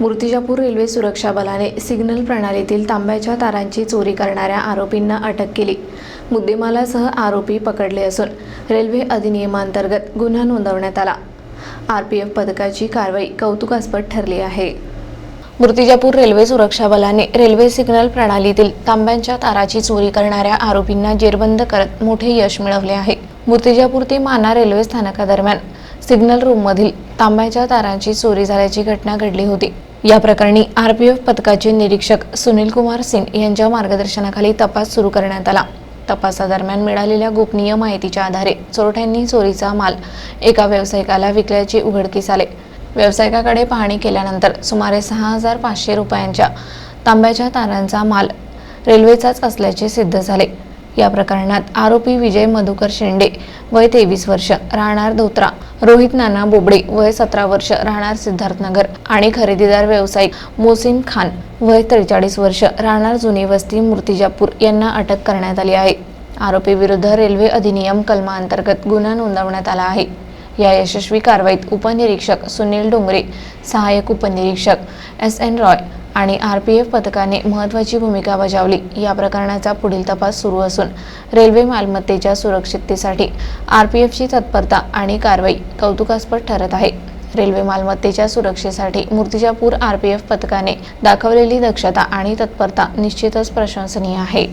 Murtijapur railway सुरक्षा बलाने signal प्रणालीतील तांब्याच्या तारांची चोरी करणाऱ्या आरोपींना अटक केली. मुद्देमालासह आरोपी पकडले असून रेल्वे अधिनियमांतर्गत गुन्हा नोंदवण्यात आला. आर पी एफ पथकाची कारवाई कौतुकास्पद ठरली आहे. मूर्तिजापूर रेल्वे सुरक्षा बलाने रेल्वे सिग्नल प्रणालीतील तांब्यांच्या ताराची चोरी करणाऱ्या आरोपींना जेरबंद करत मोठे यश मिळवले आहे. मूर्तिजापूर ते माना रेल्वे स्थानकादरम्यान सिग्नल रूममधील तांब्याच्या तारांची चोरी झाल्याची घटना घडली होती. या प्रकरणी आरपीएफ पथकाचे निरीक्षक सुनील कुमार सिंग यांच्या मार्गदर्शनाखाली तपास सुरू करण्यात आला. तपासादरम्यान मिळालेल्या गोपनीय माहितीच्या आधारे चोरट्यांनी चोरीचा माल एका व्यावसायिकाला विकल्याचे उघडकीस आले. व्यावसायिकाकडे पाहणी केल्यानंतर सुमारे सहा हजार पाचशे रुपयांच्या तांब्याच्या तारांचा माल रेल्वेचाच असल्याचे सिद्ध झाले. या प्रकरणात आरोपी विजय मधुकर शेंडे वय तेवीस वर्ष राहणार धोत्रा रोहित नाना बोबडे वय सतरा वर्ष राहणार सिद्धार्थनगर आणि खरेदीदार व्यावसायिक मोसिन खान वय त्रेचाळीस वर्ष राहणार जुनी वस्ती मूर्तिजापूर यांना अटक करण्यात आली आहे. आरोपी विरुद्ध रेल्वे अधिनियम कलमांतर्गत गुन्हा नोंदवण्यात आला आहे. या यशस्वी कारवाईत उपनिरीक्षक सुनील डोंगरे सहाय्यक उपनिरीक्षक एस एन रॉय आणि आर पी एफ पथकाने महत्त्वाची भूमिका बजावली. या प्रकरणाचा पुढील तपास सुरू असून रेल्वे मालमत्तेच्या सुरक्षिततेसाठी आर पी एफची तत्परता आणि कारवाई कौतुकास्पद ठरत आहे. रेल्वे मालमत्तेच्या सुरक्षेसाठी मूर्तिजापूर आर पी एफ पथकाने दाखवलेली दक्षता आणि तत्परता निश्चितच प्रशंसनीय आहे.